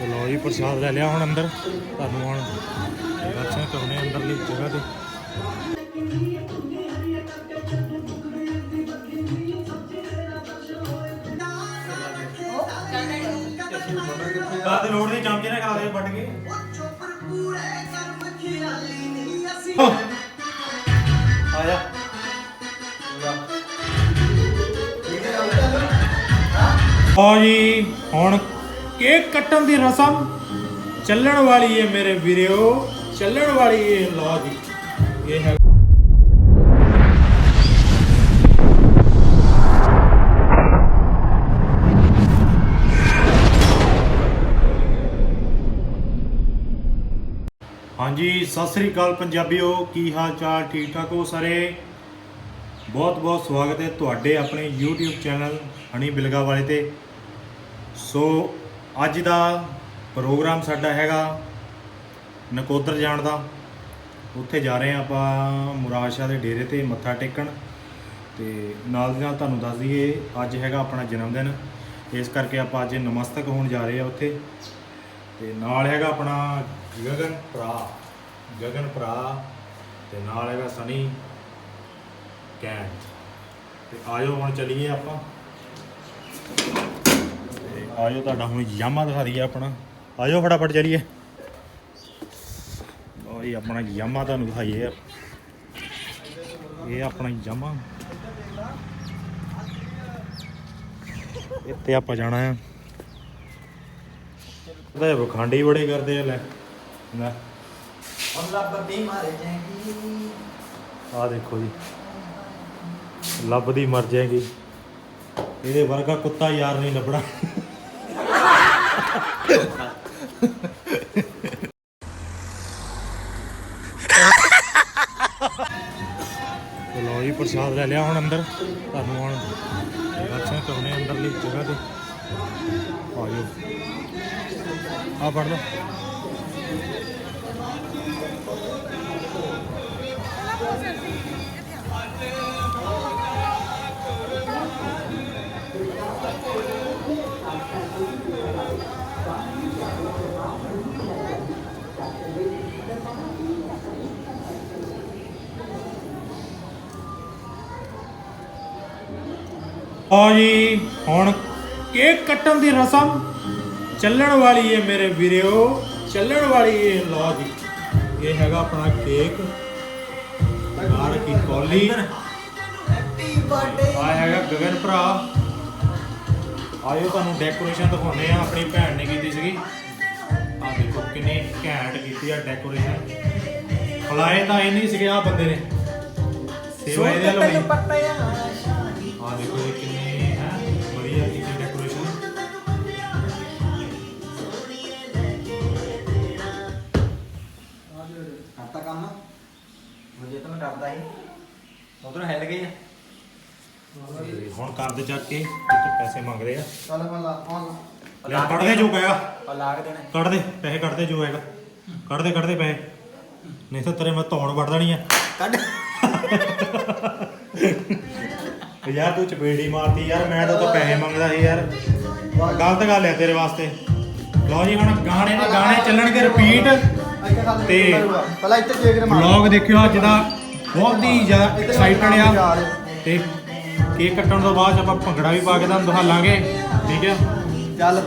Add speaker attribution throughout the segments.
Speaker 1: ਤੇ ਲਓ ਜੀ, ਪ੍ਰਸ਼ਾਦ ਲੈ ਲਿਆ ਹੁਣ ਅੰਦਰ। ਤੁਹਾਨੂੰ ਹੁਣ ਦਰਸ਼ਨ ਕਰਾਉਣੇ ਅੰਦਰਲੀ ਜਗ੍ਹਾ ਤੇ। ਦਾਦੇ ਰੋਡ ਦੇ ਚਮਚੇ ਨਾਲ ਖਾ ਦੇ ਵੱਢ ਕੇ। ਆ ਜਾ। ਆ ਜੀ, ਹੁਣ ਕੇਕ ਕੱਟਣ ਦੀ ਰਸਮ ਚੱਲਣ ਵਾਲੀ ਹੈ ਮੇਰੇ ਵੀਰਿਓ, ਚੱਲਣ ਵਾਲੀ ਹੈ ਲਓ ਜੀ। ਇਹ ਹੈ ਹਾਂਜੀ, ਸਤਿ ਸ੍ਰੀ ਅਕਾਲ ਪੰਜਾਬੀਓ, ਕੀ ਹਾਲ ਚਾਲ ਠੀਕ ਠਾਕ ਹੋ ਸਾਰੇ? ਬਹੁਤ ਬਹੁਤ ਸਵਾਗਤ ਹੈ ਤੁਹਾਡੇ ਆਪਣੇ YouTube ਚੈਨਲ ਹਣੀ ਬਿਲਗਾ ਵਾਲੇ ਤੇ। ਸੋ ਅੱਜ ਦਾ ਪ੍ਰੋਗਰਾਮ ਸਾਡਾ ਹੈਗਾ ਨਕੋਦਰ ਜਾਣ ਦਾ। ਉੱਥੇ ਜਾ ਰਹੇ ਹਾਂ ਆਪਾਂ ਮੁਰਾਦ ਦੇ ਡੇਰੇ ਤੇ ਮੱਥਾ ਟੇਕਣ। ਤੇ ਨਾਲ ਦੀ ਨਾਲ ਤੁਹਾਨੂੰ ਦੱਸ ਦਈਏ, ਅੱਜ ਹੈਗਾ ਆਪਣਾ ਜਨਮ ਦਿਨ ਇਸ ਕਰਕੇ ਆਪਾਂ ਅੱਜ ਨਮਸਤਕ ਹੋਣ ਜਾ ਰਹੇ ਆ ਉੱਥੇ। ਤੇ ਨਾਲ ਹੈਗਾ ਆਪਣਾ ਗਗਨ ਭਰਾ। ਗਗਨ ਭਰਾ ਤੇ ਨਾਲ ਹੈਗਾ ਸਨੀ ਕੈਂਟ। ਤੇ ਆਜੋ ਹੁਣ ਚੱਲੀਏ ਆਪਾਂ। ਆਜੋ ਤੁਹਾਡਾ ਹੁਣ ਯਾਮਾ ਦਿਖਾ ਦਈਏ ਆਪਣਾ। ਆਜੋ ਫਟਾਫਟ ਚਲੀਏ। ਲੋ ਇਹ ਆਪਣਾ ਯਾਮਾ ਤੁਹਾਨੂੰ ਦਿਖਾਈਏ। ਇਹ ਆਪਣਾ ਯਾਮਾ। ਇੱਥੇ ਆਪਾਂ ਜਾਣਾ ਆ। ਤਾਂ ਵਖਾਂਡੇ ਬੜੇ ਕਰਦੇ ਆ, ਲੈ। ਆ ਦੇਖੋ ਜੀ। ਲੱਭਦੀ ਮਰ ਜਾਏਗੀ। ਇਹਦੇ ਵਰਗਾ ਕੁੱਤਾ ਯਾਰ ਨਹੀਂ ਲੱਭਣਾ। ਤੇ ਲਓ ਜੀ, ਪ੍ਰਸ਼ਾਦ ਲੈ ਲਿਆ ਹੁਣ ਅੰਦਰ। ਤੁਹਾਨੂੰ ਹੁਣ ਦਰਸ਼ਨ ਕਰਾਉਣੇ ਅੰਦਰਲੀ ਜਗ੍ਹਾ ਤੇ। ਆ ਜਾਓ। ਆ ਫੜ ਲਓ। ਆ ਜੀ ਹੁਣ ਕੇਕ ਕੱਟਣ ਦੀ ਰਸਮ ਚੱਲਣ ਵਾਲੀ ਹੈ ਮੇਰੇ ਵੀਰਿਓ ਚੱਲਣ ਵਾਲੀ ਹੈ ਲੋ ਜੀ। ਇਹ ਹੈਗਾ ਆਪਣਾ ਕੇਕ ਬਾਹਰ ਕੀ ਕੌਲੀ। ਆ ਹੈਗਾ ਗਗਨ ਭਰਾ। ਆਇਓ ਤੁਹਾਨੂੰ ਡੈਕੋਰੇਸ਼ਨ ਦਿਖਾਉਂਦੇ ਆ ਆਪਣੀ ਭੈਣ ਨੇ ਕੀਤੀ ਸੀਗੀ। ਆ ਦੇਖੋ ਕਿੰਨੇ ਘੈਂਟ ਕੀਤੀ ਆ ਡੈਕੋਰੇਸ਼ਨ ਖਲਾਏ ਤਾਂ ਇਹ ਨਹੀਂ ਸੀਗੇ ਆ ਬੰਦੇ ਨੇ। ਸੇਵਾ ਇਹਦੇ
Speaker 2: ਲਈ
Speaker 1: ਆ ਦੇਖੋ ਜੀ ਕਿੰਨੀ ਹੈ ਵਧੀਆ ਕੀਤੀ ਡੈਕੋਰੇਸ਼ਨ
Speaker 2: ਕਰਤਾ ਕੰਮ? ਮੁਝੇ ਤਾਂ ਮੈਂ ਡਰਦਾ ਹੀ ਉਧਰੋਂ ਹਿੱਲ ਗਈ ਆ।
Speaker 1: ਤੇ ਹੁਣ ਕਰਦੇ ਚੱਕ ਕੇ ਇੱਥੇ ਪੈਸੇ ਮੰਗਦੇ ਆ।
Speaker 2: ਚੱਲ ਮੱਲਾ ਆਨ
Speaker 1: ਲੈ ਕੱਢ ਦੇ ਜੋ ਪਿਆ
Speaker 2: ਆ ਲਾਗ ਦੇਣਾ।
Speaker 1: ਕੱਢ ਦੇ ਪੈਸੇ ਕੱਢ ਦੇ ਜੋ ਹੈਗਾ। ਕੱਢ ਦੇ ਕੱਢ ਦੇ ਪੈਸੇ। ਨਹੀਂ ਤਾਂ ਤੇਰੇ ਮੈਂ ਧੌਣ ਵੱਢ ਦੇਣੀ ਆ।
Speaker 2: ਕੱਢ।
Speaker 1: ਯਾਰ ਤੂੰ ਚਪੇੜੀ ਮਾਰਤੀ ਯਾਰ ਮੈਂ ਤਾਂ ਉਹ ਤੋਂ ਪੈਸੇ ਮੰਗਦਾ ਸੀ ਯਾਰ। ਗਲਤ ਗੱਲ ਹੈ ਤੇਰੇ ਵਾਸਤੇ। ਲਓ ਜੀ ਹੁਣ ਗਾਣੇ ਨੇ ਗਾਣੇ ਚੱਲਣਗੇ ਰਿਪੀਟ ਤੇ
Speaker 2: ਪਹਿਲਾਂ ਇੱਥੇ ਦੇਖ ਰਹੇ
Speaker 1: ਵਲੌਗ ਦੇਖਿਓ ਅੱਜ ਦਾ। ਬਹੁਤ ਹੀ ਜ਼ਿਆਦਾ ਐਕਸਾਈਟਡ ਆ। ਤੇ ਕੇਕ ਕੱਟਣ ਤੋਂ ਬਾਅਦ ਆਪਾਂ ਭੰਗੜਾ ਵੀ ਪਾ ਕੇ ਤੁਹਾਨੂੰ ਦਿਖਾਲਾਂਗੇ ਠੀਕ ਹੈ
Speaker 2: ਚੱਲ।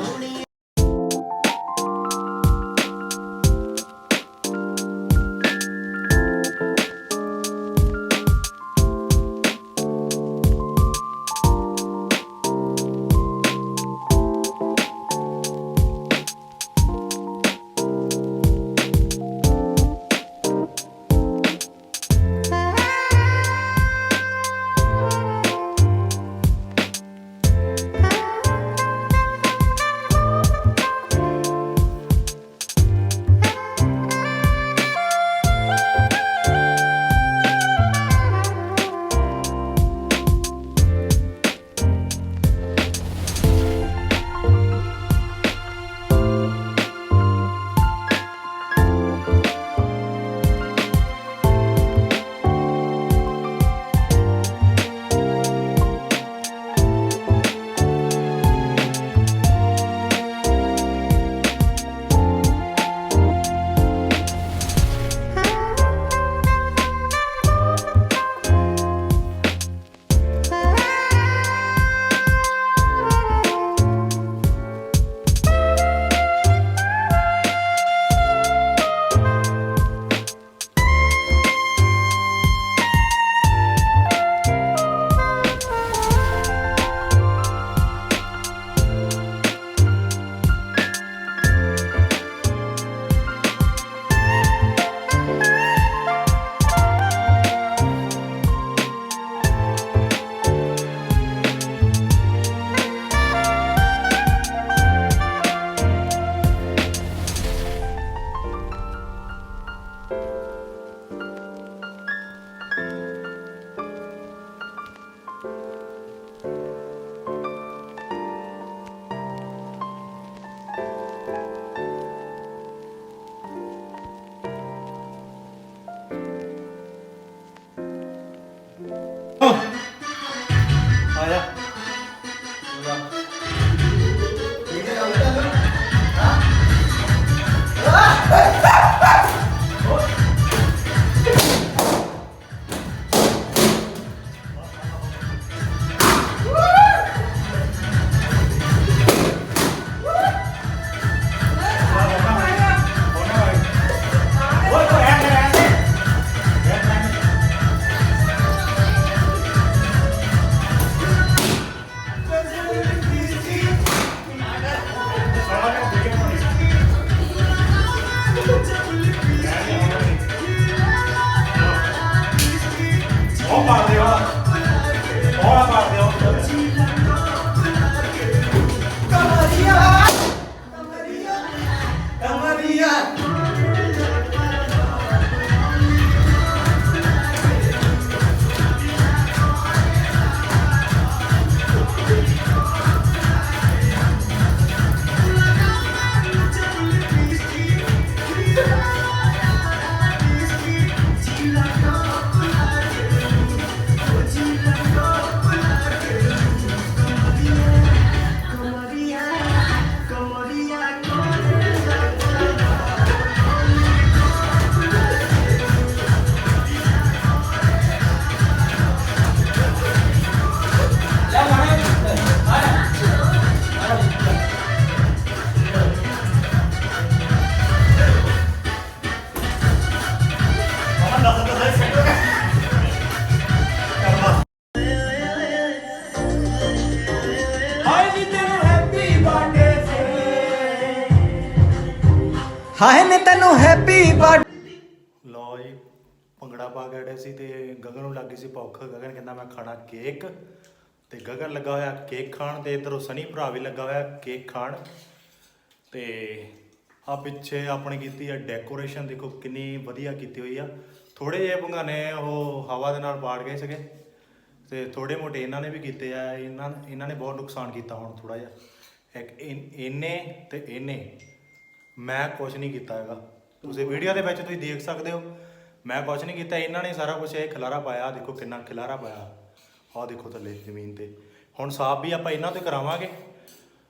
Speaker 3: ਹਾਏ ਨੇ ਤੈਨੂੰ ਹੈਪੀ ਬਰਥ
Speaker 1: ਲਓ ਜੀ, ਭੰਗੜਾ ਪਾ ਕੇ ਅੜੇ ਸੀ ਤੇ ਗਗਨ ਨੂੰ ਲੱਗੀ ਸੀ ਭੁੱਖ। ਗਗਨ ਕਹਿੰਦਾ, ਮੈਂ ਖਾਣਾ ਕੇਕ ਤੇ ਗਗਨ ਲੱਗਾ ਹੋਇਆ ਕੇਕ ਖਾਣ ਤੇ ਇਧਰੋਂ ਸਨੀ ਭਰਾ ਵੀ ਲੱਗਾ ਹੋਇਆ ਕੇਕ ਖਾਣ। ਤੇ ਆ ਪਿੱਛੇ ਆਪਣੇ ਕੀਤੀ ਆ ਡੈਕੋਰੇਸ਼ਨ ਦੇਖੋ ਕਿੰਨੀ ਵਧੀਆ ਕੀਤੀ ਹੋਈ ਆ। ਥੋੜੇ ਜਿਹੇ ਭੰਗਾਨੇ ਉਹ ਹਵਾ ਦੇ ਨਾਲ ਪਾੜ ਗਏ ਸੀਗੇ। ਤੇ ਥੋੜੇ ਮੋਟੇ ਇਹਨਾਂ ਨੇ ਵੀ ਕੀਤੇ ਆ, ਇਹਨਾਂ ਇਹਨਾਂ ਨੇ ਬਹੁਤ ਨੁਕਸਾਨ ਕੀਤਾ ਹੁਣ ਥੋੜਾ ਜਿਹਾ। ਇੱਕ ਇਨ- ਇਹਨੇ ਤੇ ਇਹਨੇ ਮੈਂ ਕੁਝ ਨਹੀਂ ਕੀਤਾ ਹੈਗਾ। ਤੁਸੀਂ ਵੀਡੀਓ ਦੇ ਵਿੱਚ ਤੁਸੀਂ ਦੇਖ ਸਕਦੇ ਹੋ। ਮੈਂ ਕੁਝ ਨਹੀਂ ਕੀਤਾ, ਇਹਨਾਂ ਨੇ ਸਾਰਾ ਕੁਝ ਇਹ ਖਿਲਾਰਾ ਪਾਇਆ। ਆਹ ਦੇਖੋ ਕਿੰਨਾ ਖਿਲਾਰਾ ਪਾਇਆ। ਆਹ ਦੇਖੋ ਥੱਲੇ ਜ਼ਮੀਨ ਤੇ। ਹੁਣ ਸਾਫ਼ ਵੀ ਆਪਾਂ ਇਹਨਾਂ ਤੋਂ ਕਰਾਵਾਂਗੇ।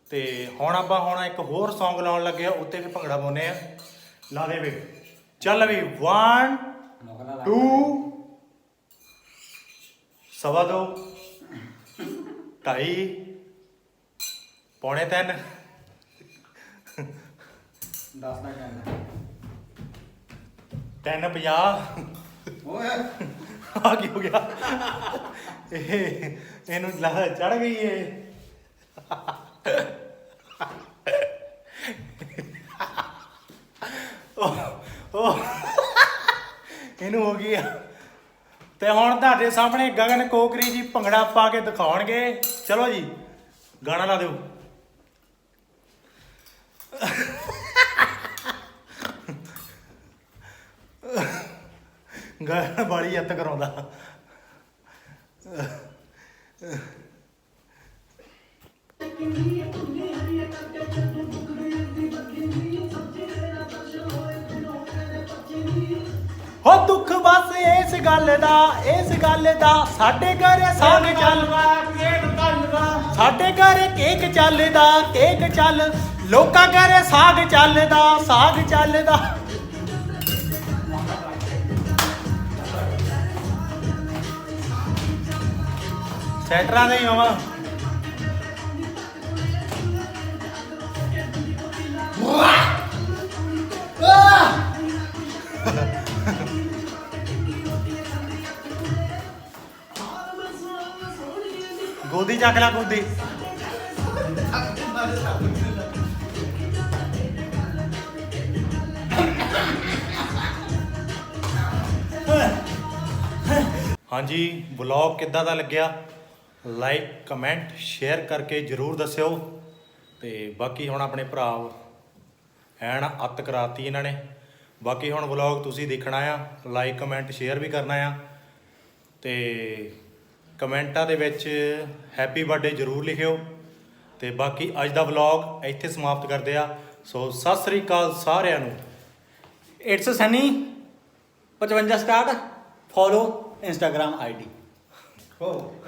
Speaker 1: ਤੇ ਹੁਣ ਆਪਾਂ ਹੁਣ ਇੱਕ ਹੋਰ Song ਲਾਉਣ ਲੱਗੇ ਆ ਉੱਤੇ ਵੀ ਭੰਗੜਾ ਪਾਉਨੇ ਆ ਲਾ ਦੇ ਵੀ ਚੱਲ ਵੀ 1 2 ਸਵਾ ਦੋ, ਢਾਈ, ਪੌਣੇ ਤਿੰਨ।
Speaker 3: 10 ਦਾ ਕਹਿੰਦਾ।
Speaker 1: ਤਿੰਨ ਪੰਜਾਹ।
Speaker 3: ਓਏ।
Speaker 1: ਆ ਕੀ ਹੋ ਗਿਆ? ਇਹ ਇਹਨੂੰ ਲਾ ਚੜ ਗਈ ਏ। ਉਹ ਉਹ ਇਹਨੂੰ ਹੋ ਗਈ ਆ। ਤੇ ਹੁਣ ਤੁਹਾਡੇ ਸਾਹਮਣੇ ਗਗਨ ਕੋਕਰੀ ਜੀ ਭੰਗੜਾ ਪਾ ਕੇ ਦਿਖਾਉਣਗੇ। ਚਲੋ ਜੀ ਗਾਣਾ ਲਾ ਦਿਓ। ਗਾਣਾ ਬੜੀ ਯੱਤ ਕਰਾਉਂਦਾ। ਹੋ ਦੁੱਖ ਬਸ ਇਸ ਗੱਲ ਦਾ, ਇਸ ਗੱਲ ਦਾ। ਸਾਡੇ ਘਰ ਸਾਗ ਚੱਲਦਾ ਕੇਕ ਚੱਲਦਾ ਸਾਡੇ ਘਰ ਕੇਕ ਚੱਲਦਾ, ਕੇਕ ਚੱਲ। ਲੋਕਾਂ ਘਰ ਸਾਗ ਚੱਲਦਾ ਸਾਗ ਚੱਲਦਾ। ਸੈਟਰਾਂ ਦੇ ਹੀ ਆਵਾਂ ਗੋਦੀ ਚੱਕ ਲੈ ਗੋਦੀ। ਹਾਂਜੀ ਵਲੌਗ ਕਿੱਦਾਂ ਦਾ ਲੱਗਿਆ? ਲਾਈਕ, ਕਮੈਂਟ, ਸ਼ੇਅਰ ਕਰਕੇ ਜਰੂਰ ਦੱਸਿਓ। ਤੇ ਬਾਕੀ ਹੁਣ ਆਪਣੇ ਭਰਾ ਐਨ ਅੱਤ ਕਰਾਤੀ ਇਹਨਾਂ ਨੇ। ਬਾਕੀ ਹੁਣ ਵਲੌਗ ਤੁਸੀਂ ਦੇਖਣਾ ਆ, ਲਾਈਕ, ਕਮੈਂਟ, ਸ਼ੇਅਰ ਵੀ ਕਰਨਾ ਆ। ਤੇ ਕਮੈਂਟਾਂ ਦੇ ਵਿੱਚ ਹੈਪੀ ਬਰਥਡੇ ਜਰੂਰ ਲਿਖਿਓ। ਤੇ ਬਾਕੀ ਅੱਜ ਦਾ ਵਲੌਗ ਇੱਥੇ ਸਮਾਪਤ ਕਰਦੇ ਆ। ਸੋ ਸਤਿ ਸ੍ਰੀ ਅਕਾਲ ਸਾਰਿਆਂ ਨੂੰ।
Speaker 3: It's Sunny 55 start follow Instagram ID
Speaker 2: ਹੋ।